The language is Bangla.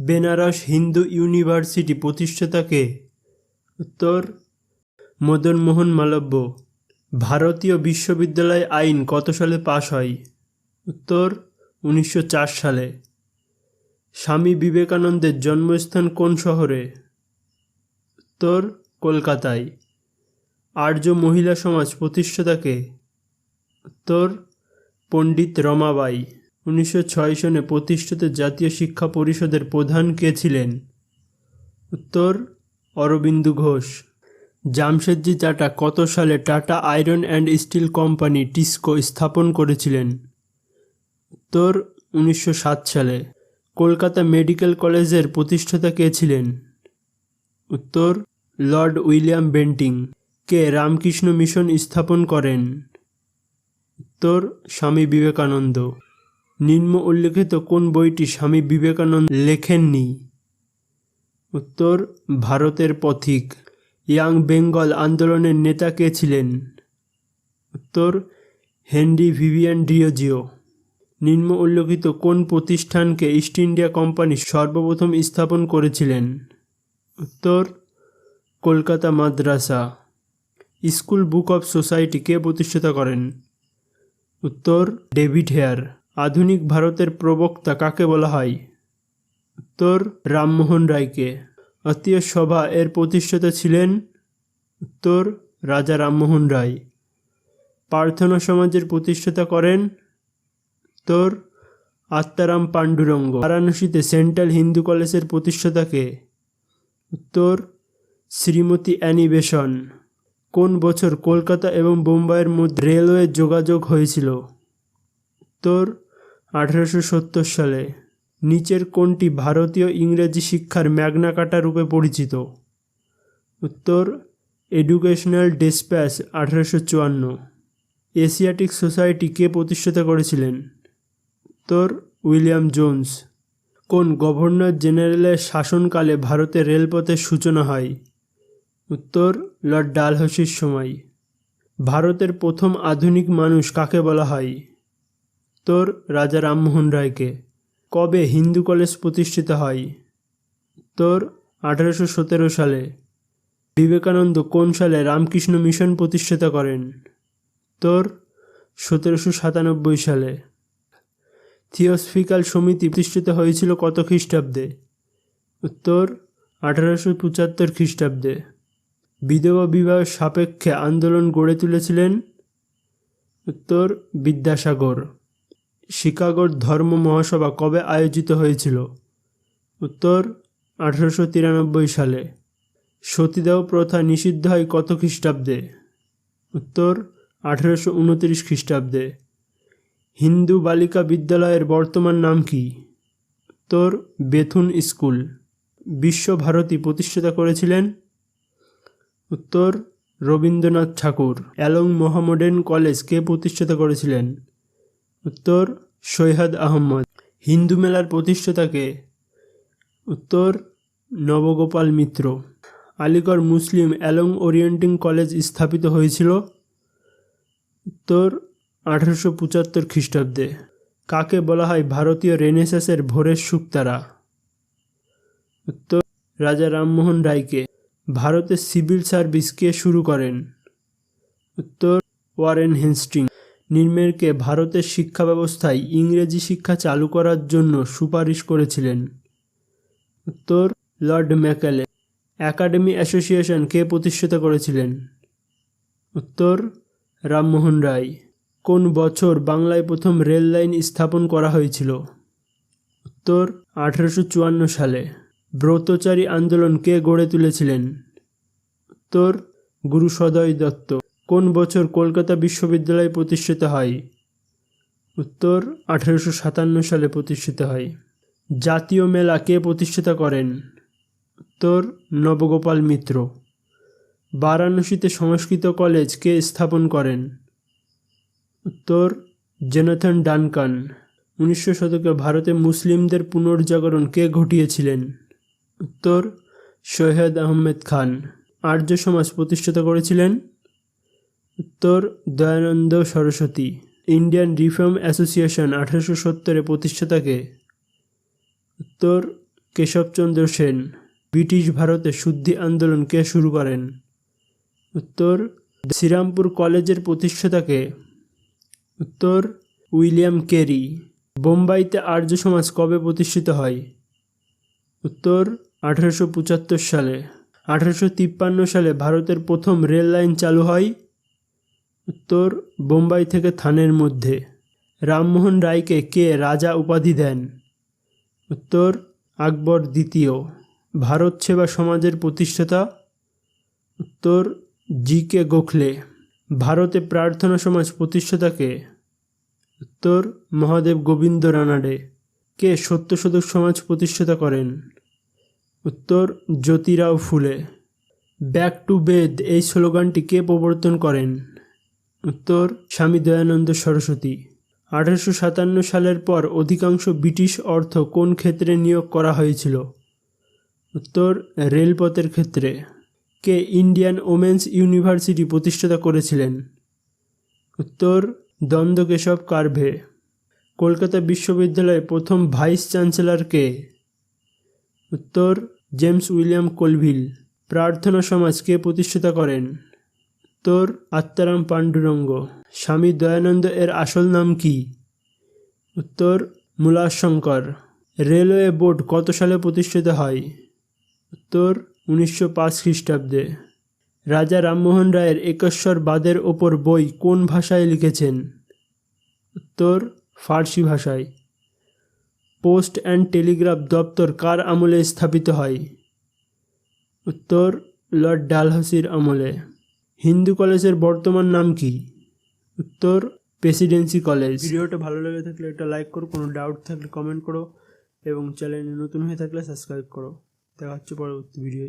বেনারস হিন্দু ইউনিভার্সিটি প্রতিষ্ঠাতাকে উত্তর মদন মোহন মালব্য, ভারতীয় বিশ্ববিদ্যালয় আইন কত সালে পাশ হয়? উত্তর, উনিশশো চার সালে। স্বামী বিবেকানন্দের জন্মস্থান কোন শহরে? উত্তর, কলকাতায়। আর্য মহিলা সমাজ প্রতিষ্ঠাতাকে উত্তর, পণ্ডিত রমাবাই উনিশশো ছয় সনে প্রতিষ্ঠিত জাতীয় শিক্ষা পরিষদের প্রধান কে ছিলেন? উত্তর, অরবিন্দু ঘোষ। জামশেদজি টাটা কত সালে Tata iron and steel company TISCO স্থাপন করেছিলেন? উত্তর, উনিশশো সাত সালে। কলকাতা মেডিকেল কলেজের প্রতিষ্ঠাতা কে ছিলেন? উত্তর, লর্ড উইলিয়াম বেন্টিং। কে রামকৃষ্ণ মিশন স্থাপন করেন? উত্তর, স্বামী বিবেকানন্দ। নিম্ন উল্লেখিত কোন বইটি স্বামী বিবেকানন্দ লেখেননি? উত্তর, ভারতের পথিক। ইয়াং বেঙ্গল আন্দোলনের নেতা কে ছিলেন? উত্তর, হেনরি ভিভিয়ান ডিওজিও নিম্ন উল্লেখিত কোন প্রতিষ্ঠানকে ইস্ট ইন্ডিয়া কোম্পানি সর্বপ্রথম স্থাপন করেছিলেন? উত্তর, Kolkata Madrasa. School Book of Society কে প্রতিষ্ঠাতা করেন? উত্তর, ডেভিড হেয়ার। আধুনিক ভারতের প্রবক্তা কাকে বলা হয়? উত্তর, রামমোহন রায়কে। আত্মীয় সভা এর প্রতিষ্ঠাতা ছিলেন উত্তর, রাজা রামমোহন রায়। প্রার্থনা সমাজের প্রতিষ্ঠাতা করেন উত্তর, আত্মারাম পাণ্ডুরঙ্গ। বারাণসীতে সেন্ট্রাল হিন্দু কলেজের প্রতিষ্ঠাতাকে উত্তর, শ্রীমতী অ্যানি বেসন কোন বছর কলকাতা এবং বোম্বাইয়ের মধ্যে রেলওয়ে যোগাযোগ হয়েছিল? উত্তর আঠারোশো সত্তর সালে নিচের কোনটি ভারতীয় ইংরেজি শিক্ষার ম্যাগনা কাটা রূপে পরিচিত। উত্তর, এডুকেশনাল ডিসপ্যাচ, আঠারোশো চুয়ান্ন। এশিয়াটিক সোসাইটি কে প্রতিষ্ঠাতা করেছিলেন? উত্তর, উইলিয়াম জোন্স। কোন গভর্নর জেনারেলের শাসনকালে ভারতে রেলপথের সূচনা হয়? উত্তর, লর্ড ডালহসির সময়। ভারতের প্রথম আধুনিক মানুষ কাকে বলা হয়? উত্তর রাজা রামমোহন রায়কে। কবে হিন্দু কলেজ প্রতিষ্ঠিত হয়? উত্তর, আঠারোশো সতেরো সালে। বিবেকানন্দ কোন সালে রামকৃষ্ণ মিশন প্রতিষ্ঠাতা করেন? উত্তর, সতেরোশো সাতানব্বই সালে। থিওসফিক্যাল সমিতি প্রতিষ্ঠিত হয়েছিল কত খ্রিস্টাব্দে? উত্তর, আঠারোশো পঁচাত্তর খ্রিস্টাব্দে। বিধবা বিবাহ সাপেক্ষে আন্দোলন গড়ে তুলেছিলেন উত্তর বিদ্যাসাগর। শিকাগোর ধর্ম মহাসভা কবে আয়োজিত হয়েছিল? উত্তর, আঠারোশো তিরানব্বই সালে। সতীদাহ প্রথা নিষিদ্ধ হয় কত খ্রিস্টাব্দে? উত্তর, আঠারোশো উনত্রিশ খ্রিস্টাব্দে। হিন্দু বালিকা বিদ্যালয়ের বর্তমান নাম কি? উত্তর, বেথুন স্কুল। বিশ্বভারতী প্রতিষ্ঠাতা করেছিলেন। উত্তর, রবীন্দ্রনাথ ঠাকুর। অ্যালং মোহামেডান কলেজ কে প্রতিষ্ঠাতা করেছিলেন? উত্তর, সৈয়দ আহমদ হিন্দু মেলার প্রতিষ্ঠাতাকে উত্তর, নবগোপাল মিত্র। আলিগড় মুসলিম অ্যালং ওরিয়েন্টিং কলেজ স্থাপিত হয়েছিল উত্তর, আঠারোশো পঁচাত্তর খ্রিস্টাব্দে। কাকে বলা হয় ভারতীয় রেনেসাসের ভোরের সুক্তারা উত্তর, রাজা রামমোহন রায়কে। ভারতের সিভিল সার্ভিস কে শুরু করেন? উত্তর, ওয়ারেন হেনস্টিং। নির্মেরকে ভারতের শিক্ষা ব্যবস্থায় ইংরেজি শিক্ষা চালু করার জন্য সুপারিশ করেছিলেন। উত্তর, লর্ড ম্যাকালে একাডেমি অ্যাসোসিয়েশন কে প্রতিষ্ঠিত করেছিলেন? উত্তর, রামমোহন রায়। কোন বছর বাংলায় প্রথম রেল লাইন স্থাপন করা হয়েছিল? উত্তর, আঠারোশো সালে। ব্রতচারী আন্দোলন কে গড়ে তুলেছিলেন? উত্তর, গুরুসদয় দত্ত। কোন বছর কলকাতা বিশ্ববিদ্যালয় প্রতিষ্ঠিত হয়? উত্তর, আঠারোশো সাতান্ন সালে প্রতিষ্ঠিত হয়। জাতীয় মেলা কে প্রতিষ্ঠিত করেন? উত্তর, নবগোপাল মিত্র। বারাণসীতে সংস্কৃত কলেজ কে স্থাপন করেন? উত্তর, জেনাথন ডানকান। উনিশশো শতকে ভারতে মুসলিমদের পুনর্জাগরণ কে ঘটিয়েছিলেন? উত্তর সৈয়দ আহমেদ খান। আর্য সমাজ প্রতিষ্ঠিত করেছিলেন? উত্তর Dayananda Saraswati Indian reform association আঠারোশো সত্তরে প্রতিষ্ঠাতাকে। উত্তর কেশবচন্দ্র সেন, ব্রিটিশ ভারতে শুদ্ধি আন্দোলন কে শুরু করেন? উত্তর শ্রীরামপুর কলেজের প্রতিষ্ঠাতাকে। উত্তর উইলিয়াম কেরি, বোম্বাইতে আর্য সমাজ কবে প্রতিষ্ঠিত হয়? উত্তর আঠারোশো পঁচাত্তর সালে, আঠারোশো তিপ্পান্ন সালে ভারতের প্রথম রেল লাইন চালু হয় উত্তর বোম্বাই থেকে থানের মধ্যে। রামমোহন রায়কে কে রাজা উপাধি দেন? উত্তর আকবর দ্বিতীয়। ভারত সেবা সমাজের প্রতিষ্ঠাতা? উত্তর জি কে গোখলে। ভারতে প্রার্থনা সমাজ প্রতিষ্ঠাতাকে উত্তর মহাদেব গোবিন্দ রানাডে। কে সত্যশোধক সমাজ প্রতিষ্ঠাতা করেন? উত্তর জ্যোতিরাও ফুলে। ব্যাক টু বেদ এই স্লোগানটি কে প্রবর্তন করেন? উত্তর, স্বামী দয়ানন্দ সরস্বতী। আঠারোশো সাতান্ন সালের পর অধিকাংশ ব্রিটিশ অর্থ কোন ক্ষেত্রে নিয়োগ করা হয়েছিল? উত্তর, রেলপথের ক্ষেত্রে। কে ইন্ডিয়ান ওমেন্স ইউনিভার্সিটি প্রতিষ্ঠাতা করেছিলেন? উত্তর, দ্বন্দ্বকেশব কার্ভে। কলকাতা বিশ্ববিদ্যালয়ের প্রথম ভাইস চ্যান্সেলর কে? উত্তর, জেমস উইলিয়াম কোলভিল। প্রার্থনা সমাজ কে প্রতিষ্ঠাতা করেন? উত্তর, আত্মারাম পাণ্ডুরঙ্গ। স্বামী দয়ানন্দ এর আসল নাম কি? উত্তর, মূলাশঙ্কর। রেলওয়ে বোর্ড কত সালে প্রতিষ্ঠিত হয়? উত্তর, উনিশশো পাঁচ খ্রিস্টাব্দে। রাজা রামমোহন রায়ের একেশ্বর বাদের ওপর বই কোন ভাষায় লিখেছেন? উত্তর, ফার্সি ভাষায়। পোস্ট অ্যান্ড টেলিগ্রাফ দপ্তর কার আমলে স্থাপিত হয়? উত্তর, লর্ড ডালহাসির আমলে। হিন্দু কলেজের বর্তমান নাম কি? উত্তর, প্রেসিডেন্সি কলেজ। ভিডিওটা ভালো লেগে থাকলে একটা লাইক করো, কোনো ডাউট থাকলে কমেন্ট করো, এবং চ্যানেলে নতুন হয়ে থাকলে সাবস্ক্রাইব করো। দেখা হচ্ছে পরবর্তী ভিডিওয়